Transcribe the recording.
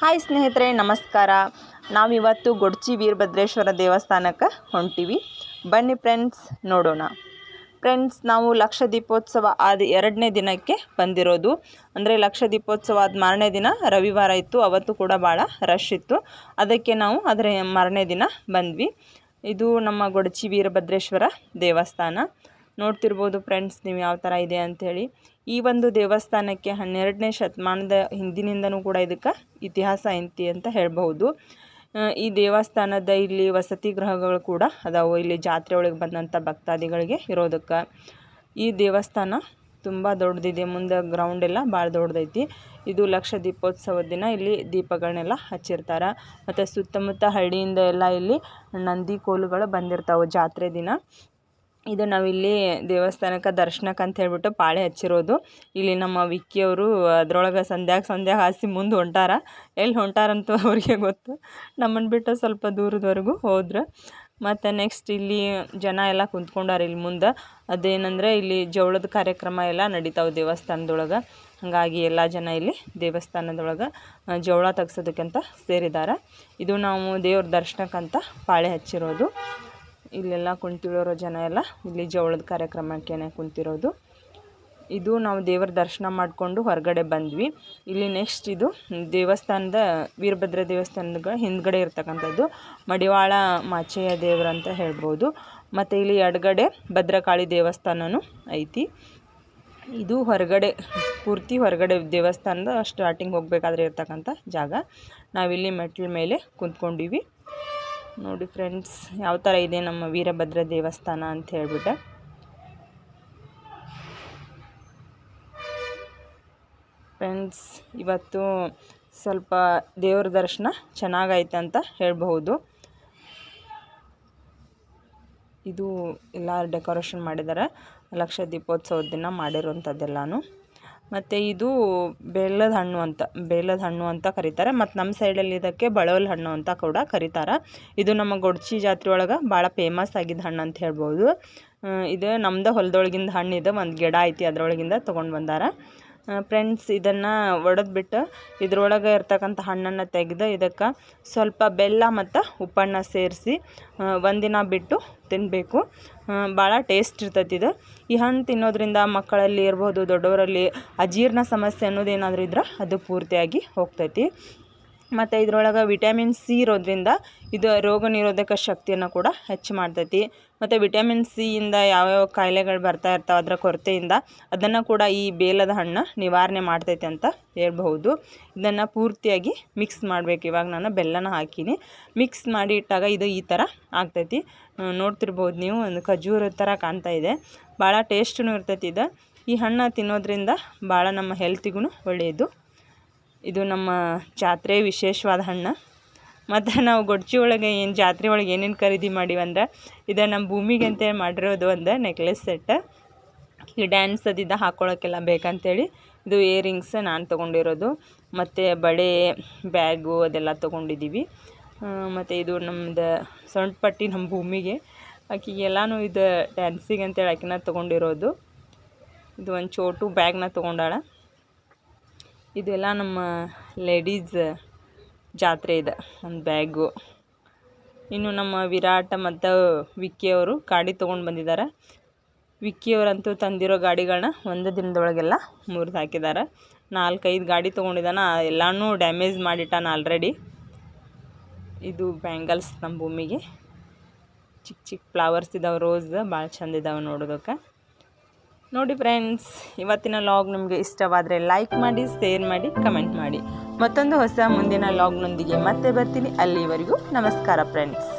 Hi ಸ್ನೇಹಿತರೆ, ನಮಸ್ಕಾರ. ನಾವಿವತ್ತು ಗೊಡ್ಚಿ ವೀರಭದ್ರೇಶ್ವರ ದೇವಸ್ಥಾನಕ್ಕೆ ಹೊಂಟೀವಿ. ಬನ್ನಿ ಫ್ರೆಂಡ್ಸ್, ನೋಡೋಣ. ಫ್ರೆಂಡ್ಸ್, ನಾವು ಲಕ್ಷ ದೀಪೋತ್ಸವ ಆದ ಎರಡನೇ ದಿನಕ್ಕೆ ಬಂದಿರೋದು. ಅಂದರೆ ಲಕ್ಷ ದೀಪೋತ್ಸವ ಆದ ಮಾರನೇ ದಿನ ರವಿವಾರ ಇತ್ತು. ಅವತ್ತು ಕೂಡ ಭಾಳ ರಶ್ ಇತ್ತು. ಅದಕ್ಕೆ ನಾವು ಅದರ ಮಾರನೇ ದಿನ ಬಂದ್ವಿ. ಇದು ನಮ್ಮ ಗೊಡಚಿ ವೀರಭದ್ರೇಶ್ವರ ದೇವಸ್ಥಾನ. ನೋಡ್ತಿರ್ಬೋದು ಫ್ರೆಂಡ್ಸ್ ನೀವು ಯಾವ ಥರ ಇದೆ ಅಂಥೇಳಿ ಈ ಒಂದು ದೇವಸ್ಥಾನಕ್ಕೆ ಹನ್ನೆರಡನೇ ಶತಮಾನದ ಹಿಂದಿನಿಂದನೂ ಕೂಡ ಇದಕ್ಕೆ ಇತಿಹಾಸ ಐತಿ ಅಂತ ಹೇಳಬಹುದು. ಈ ದೇವಸ್ಥಾನದ ಇಲ್ಲಿ ವಸತಿ ಗೃಹಗಳು ಕೂಡ ಅದಾವು. ಇಲ್ಲಿ ಜಾತ್ರೆ ಒಳಗೆ ಬಂದಂಥ ಭಕ್ತಾದಿಗಳಿಗೆ ಇರೋದಕ್ಕೆ. ಈ ದೇವಸ್ಥಾನ ತುಂಬ ದೊಡ್ಡದಿದೆ. ಮುಂದೆ ಗ್ರೌಂಡ್ ಎಲ್ಲ ಭಾಳ ದೊಡ್ಡದೈತಿ. ಇದು ಲಕ್ಷ ದೀಪೋತ್ಸವದ ದಿನ ಇಲ್ಲಿ ದೀಪಗಳನ್ನೆಲ್ಲ ಹಚ್ಚಿರ್ತಾರೆ. ಮತ್ತು ಸುತ್ತಮುತ್ತ ಹಳ್ಳಿಯಿಂದ ಎಲ್ಲ ಇಲ್ಲಿ ನಂದಿ ಕೋಲುಗಳು ಬಂದಿರ್ತಾವೆ ಜಾತ್ರೆ ದಿನ. ಇದು ನಾವಿಲ್ಲಿ ದೇವಸ್ಥಾನಕ್ಕೆ ದರ್ಶನಕ್ಕೆ ಅಂತ ಹೇಳ್ಬಿಟ್ಟು ಪಾಳೆ ಹಚ್ಚಿರೋದು. ಇಲ್ಲಿ ನಮ್ಮ ವಿಕ್ಕಿಯವರು ಅದರೊಳಗೆ ಸಂಧ್ಯಾಗ ಸಂಧ್ಯಾಗ ಹಾಸಿ ಮುಂದೆ ಹೊಂಟಾರ. ಎಲ್ಲಿ ಹೊಂಟಾರಂತ ಅವ್ರಿಗೆ ಗೊತ್ತು. ನಮ್ಮನ್ನು ಬಿಟ್ಟು ಸ್ವಲ್ಪ ದೂರದವರೆಗೂ ಹೋದ್ರೆ. ಮತ್ತು ನೆಕ್ಸ್ಟ್ ಇಲ್ಲಿ ಜನ ಎಲ್ಲ ಕುಂತ್ಕೊಂಡಾರ ಇಲ್ಲಿ ಮುಂದೆ. ಅದೇನಂದರೆ ಇಲ್ಲಿ ಜವಳದ ಕಾರ್ಯಕ್ರಮ ಎಲ್ಲ ನಡೀತಾವೆ ದೇವಸ್ಥಾನದೊಳಗೆ. ಹಾಗಾಗಿ ಎಲ್ಲ ಜನ ಇಲ್ಲಿ ದೇವಸ್ಥಾನದೊಳಗೆ ಜವಳ ತೆಗ್ಸೋದಕ್ಕಂತ ಸೇರಿದ್ದಾರೆ ಇದು ನಾವು ದೇವ್ರ ದರ್ಶನಕ್ಕಂತ ಪಾಳೆ ಹಚ್ಚಿರೋದು. ಇಲ್ಲೆಲ್ಲ ಕುಂತಿರೋ ಜನ ಎಲ್ಲ ಇಲ್ಲಿ ಜವಳದ ಕಾರ್ಯಕ್ರಮಕ್ಕೇನೆ ಕುಂತಿರೋದು. ಇದು ನಾವು ದೇವರ ದರ್ಶನ ಮಾಡಿಕೊಂಡು ಹೊರಗಡೆ ಬಂದ್ವಿ. ಇಲ್ಲಿ ನೆಕ್ಸ್ಟ್ ಇದು ದೇವಸ್ಥಾನದ ವೀರಭದ್ರ ದೇವಸ್ಥಾನದ ಹಿಂದ್ಗಡೆ ಇರ್ತಕ್ಕಂಥದ್ದು. ಮಡಿವಾಳ ಮಾಚೆಯ ದೇವರು ಅಂತ ಹೇಳ್ಬೋದು. ಮತ್ತು ಇಲ್ಲಿ ಎಡಗಡೆ ಭದ್ರಕಾಳಿ ದೇವಸ್ಥಾನವೂ ಐತಿ. ಇದು ಹೊರಗಡೆ, ಪೂರ್ತಿ ಹೊರಗಡೆ ದೇವಸ್ಥಾನದ ಸ್ಟಾರ್ಟಿಂಗ್ ಹೋಗಬೇಕಾದ್ರೆ ಇರ್ತಕ್ಕಂಥ ಜಾಗ. ನಾವಿಲ್ಲಿ ಮೆಟ್ಲ ಮೇಲೆ ಕುಂತ್ಕೊಂಡಿವಿ. ನೋಡಿ ಫ್ರೆಂಡ್ಸ್, ಯಾವ ಥರ ಇದೆ ನಮ್ಮ ವೀರಭದ್ರ ದೇವಸ್ಥಾನ ಅಂತ ಹೇಳ್ಬಿಟ್ಟು. ಫ್ರೆಂಡ್ಸ್, ಇವತ್ತು ಸ್ವಲ್ಪ ದೇವ್ರ ದರ್ಶನ ಚೆನ್ನಾಗೈತೆ ಅಂತ ಹೇಳಬಹುದು. ಇದು ಎಲ್ಲ ಡೆಕೋರೇಷನ್ ಮಾಡಿದ್ದಾರೆ. ಲಕ್ಷ ದೀಪೋತ್ಸವದ ದಿನ ಮಾಡಿರೋಂಥದ್ದೆಲ್ಲನೂ ಮತ್ತು ಇದು ಬೆಲ್ಲದ ಹಣ್ಣು ಅಂತ, ಬೆಲ್ಲದ ಹಣ್ಣು ಅಂತ ಕರೀತಾರೆ. ಮತ್ತು ನಮ್ಮ ಸೈಡಲ್ಲಿ ಇದಕ್ಕೆ ಬಳವಲ್ ಹಣ್ಣು ಅಂತ ಕೂಡ ಕರೀತಾರೆ. ಇದು ನಮ್ಮ ಗೊಡ್ಚಿ ಜಾತ್ರೆ ಒಳಗೆ ಭಾಳ ಫೇಮಸ್ ಆಗಿದ್ದ ಹಣ್ಣು ಅಂತ ಹೇಳ್ಬೋದು. ಇದು ನಮ್ದು ಹೊಲದೊಳಗಿಂದ ಹಣ್ಣು ಇದು, ಒಂದು ಗಿಡ ಐತಿ ಅದರೊಳಗಿಂದ ತೊಗೊಂಡು ಬಂದಾರ. ಫ್ರೆಂಡ್ಸ್ ಇದನ್ನು ಒಡೆದ್ಬಿಟ್ಟು ಇದ್ರೊಳಗೆ ಇರ್ತಕ್ಕಂಥ ಹಣ್ಣನ್ನು ತೆಗೆದು ಇದಕ್ಕೆ ಸ್ವಲ್ಪ ಬೆಲ್ಲ ಮತ್ತು ಉಪ್ಪನ್ನು ಸೇರಿಸಿ ಒಂದಿನ ಬಿಟ್ಟು ತಿನ್ನಬೇಕು ಭಾಳ ಟೇಸ್ಟ್ ಇರ್ತೈತಿ ಇದು. ಈ ಹಣ್ಣು ತಿನ್ನೋದ್ರಿಂದ ಮಕ್ಕಳಲ್ಲಿ ಇರ್ಬೋದು, ದೊಡ್ಡವರಲ್ಲಿ ಅಜೀರ್ಣ ಸಮಸ್ಯೆ ಅನ್ನೋದು ಏನಾದರೂ ಇದ್ರೆ ಅದು ಪೂರ್ತಿಯಾಗಿ ಹೋಗ್ತೈತಿ. ಮತ್ತು ಇದ್ರೊಳಗೆ ವಿಟಮಿನ್ ಸಿ ಇರೋದ್ರಿಂದ ಇದು ರೋಗ ನಿರೋಧಕ ಶಕ್ತಿಯನ್ನು ಕೂಡ ಹೆಚ್ಚು ಮಾಡ್ತೈತಿ. ಮತ್ತು ವಿಟಮಿನ್ ಸಿಯಿಂದ ಯಾವ್ಯಾವ ಕಾಯಿಲೆಗಳು ಬರ್ತಾ ಇರ್ತಾವೆ ಅದರ ಕೊರತೆಯಿಂದ ಅದನ್ನು ಕೂಡ ಈ ಬೇಲದ ಹಣ್ಣು ನಿವಾರಣೆ ಮಾಡ್ತೈತಿ ಅಂತ ಹೇಳ್ಬಹುದು. ಇದನ್ನು ಪೂರ್ತಿಯಾಗಿ ಮಿಕ್ಸ್ ಮಾಡಬೇಕು. ಇವಾಗ ನಾನು ಬೆಲ್ಲನ ಹಾಕೀನಿ. ಮಿಕ್ಸ್ ಮಾಡಿ ಇಟ್ಟಾಗ ಇದು ಈ ಥರ ಆಗ್ತೈತಿ. ನೋಡ್ತಿರ್ಬೋದು ನೀವು, ಒಂದು ಖಜೂರ ಥರ ಕಾಣ್ತಾ ಇದೆ. ಭಾಳ ಟೇಸ್ಟೂ ಇರ್ತೈತಿ ಇದು. ಈ ಹಣ್ಣು ತಿನ್ನೋದ್ರಿಂದ ಭಾಳ ನಮ್ಮ ಹೆಲ್ತಿಗೂ ಒಳ್ಳೆಯದು ಇದು ನಮ್ಮ ಜಾತ್ರೆ ವಿಶೇಷವಾದ ಹಣ್ಣು. ಮತ್ತು ನಾವು ಗೊಡ್ಚಿ ಒಳಗೆ ಏನು ಜಾತ್ರೆ ಒಳಗೆ ಏನೇನು ಖರೀದಿ ಮಾಡೀವಂದ್ರೆ ಇದು ನಮ್ಮ ಭೂಮಿಗೆ ಅಂತೇಳಿ ಮಾಡಿರೋದು ಒಂದು ನೆಕ್ಲೆಸ್ ಸೆಟ್ ಈ ಡ್ಯಾನ್ಸ್ ಅದಿದ್ದ ಹಾಕ್ಕೊಳಕ್ಕೆಲ್ಲ ಬೇಕಂತೇಳಿ ಇದು ಇಯರಿಂಗ್ಸ್ ನಾನು ತೊಗೊಂಡಿರೋದು. ಮತ್ತು ಬಳೆ ಬ್ಯಾಗು ಅದೆಲ್ಲ ತೊಗೊಂಡಿದ್ದೀವಿ ಮತ್ತು ಇದು ನಮ್ಮದು ಸೊಂಟಪಟ್ಟಿ ನಮ್ಮ ಭೂಮಿಗೆ. ಆಕೆಗೆ ಎಲ್ಲನೂ ಇದು ಡ್ಯಾನ್ಸಿಗೆ ಅಂತೇಳಿ ಆಕಿನ ತೊಗೊಂಡಿರೋದು. ಇದು ಒಂದು ಚೋಟು ಬ್ಯಾಗ್ನ ತೊಗೊಂಡಾಳ. ಇದೆಲ್ಲ ನಮ್ಮ ಲೇಡೀಸ್ ಜಾತ್ರೆ ಇದೆ, ಒಂದು ಬ್ಯಾಗು. ಇನ್ನು ನಮ್ಮ ವಿರಾಟ ಮತ್ತು ವಿಕ್ಕಿಯವರು ಗಾಡಿ ತೊಗೊಂಡು ಬಂದಿದ್ದಾರೆ. ವಿಕ್ಕಿಯವರಂತೂ ತಂದಿರೋ ಗಾಡಿಗಳನ್ನ ಒಂದು ದಿನದೊಳಗೆಲ್ಲ ಮುರಿದು ಹಾಕಿದ್ದಾರೆ. ನಾಲ್ಕೈದು ಗಾಡಿ ತೊಗೊಂಡಿದ್ದಾನ ಎಲ್ಲನೂ ಡ್ಯಾಮೇಜ್ ಮಾಡಿಟ್ಟಾನ ಆಲ್ರೆಡಿ ಇದು ಬ್ಯಾಂಗಲ್ಸ್ ನಮ್ಮ ಭೂಮಿಗೆ. ಚಿಕ್ಕ ಚಿಕ್ಕ ಫ್ಲವರ್ಸ್ ಇದಾವೆ ರೋಸ್ ಭಾಳ ಚಂದ ಇದಾವೆ ನೋಡೋದಕ್ಕೆ. ನೋಡಿ ಫ್ರೆಂಡ್ಸ್, ಇವತ್ತಿನ ಲಾಗ್ ನಿಮಗೆ ಇಷ್ಟವಾದರೆ ಲೈಕ್ ಮಾಡಿ ಶೇರ್ ಮಾಡಿ ಕಮೆಂಟ್ ಮಾಡಿ. ಮತ್ತೊಂದು ಹೊಸ ಮುಂದಿನ ಲಾಗ್ನೊಂದಿಗೆ ಮತ್ತೆ ಬರ್ತೀನಿ. ಅಲ್ಲಿವರೆಗೂ ನಮಸ್ಕಾರ ಫ್ರೆಂಡ್ಸ್.